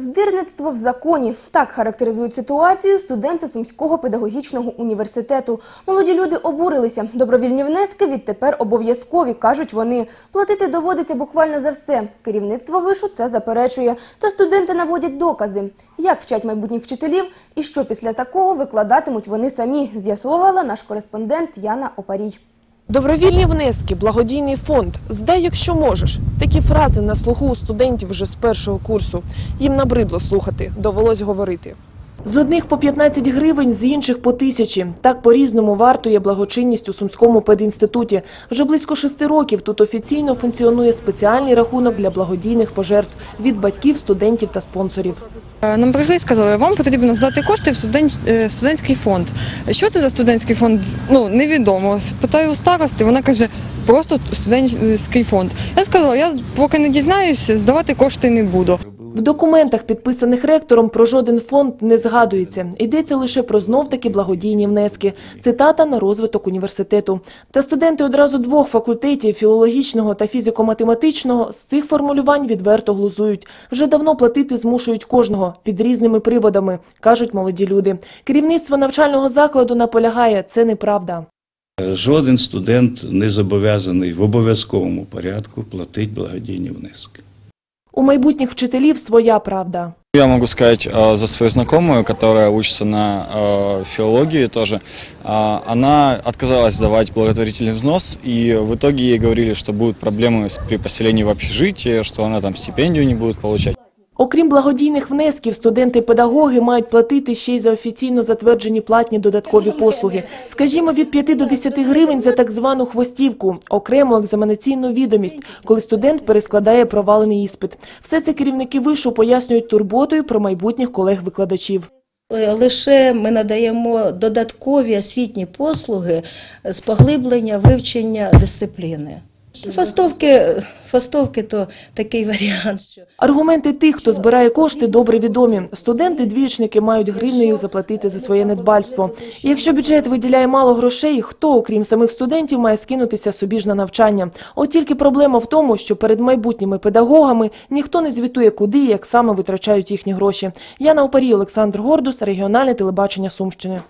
Здирництво в законі так характеризують ситуацію студенти Сумського педагогічного університету. Молоді люди обурилися. Добровільні внески відтепер обов'язкові, кажуть вони. Платити доводиться буквально за все. Керівництво вишу це заперечує. Та студенти наводять докази. Як вчать майбутніх вчителів і що після такого викладатимуть вони самі, з'ясовувала наш кореспондент Яна Опарій. Добровільні внески, благодійний фонд, здай, якщо можеш. Такі фрази на слуху у студентів вже з першого курсу. Їм набридло слухати, довелось говорити. З одних по 15 гривень, з інших по тисячі. Так по-різному вартує благочинність у Сумському педінституті. Вже близько шести років тут офіційно функціонує спеціальний рахунок для благодійних пожертв від батьків, студентів та спонсорів. Е, Нам прийшли і сказали, вам потрібно здати кошти в е, студентський фонд. Що це за студентський фонд? Ну, невідомо. Питаю у старости, вона каже, просто студентський фонд. Я сказала, я поки не дізнаюся, здавати кошти не буду. В документах, підписаних ректором, про жоден фонд не згадується. Йдеться лише про знов-таки благодійні внески. Цитата на розвиток університету. Та студенти одразу двох факультетів філологічного та фізико-математичного з цих формулювань відверто глузують. Вже давно платити змушують кожного під різними приводами, кажуть молоді люди. Керівництво навчального закладу наполягає, це неправда. Жоден студент не зобов'язаний в обов'язковому порядку платити благодійні внески. У майбутніх вчителів своя правда. Я могу сказать э, за свою знакомую, которая учится на э, филологии тоже. А, Она отказалась сдавать благотворительный взнос, и в итоге ей говорили, что будут проблемы с- при поселении в общежитие, что она там стипендию не будет получать. Окрім благодійних внесків, студенти-педагоги мають платити ще й за офіційно затверджені платні додаткові послуги. Скажімо, від 5 до 10 гривень за так звану хвостівку, окрему екзаменаційну відомість, коли студент перескладає провалений іспит. Все це керівники вишу пояснюють турботою про майбутніх колег-викладачів. Е, Лише ми надаємо додаткові освітні послуги з поглиблення вивчення дисципліни. Фастовки, фастовки то такий варіант, що Аргументи тих, хто збирає кошти, добре відомі. Студенти-двічники мають гривнею заплатити за своє недбальство. І якщо бюджет виділяє мало грошей, хто, окрім самих студентів, має скинутися собі ж на навчання? От тільки проблема в тому, що перед майбутніми педагогами ніхто не звітує, куди і як саме витрачають їхні гроші. Яна Опарій, Олександр Гордус, регіональне телебачення Сумщини.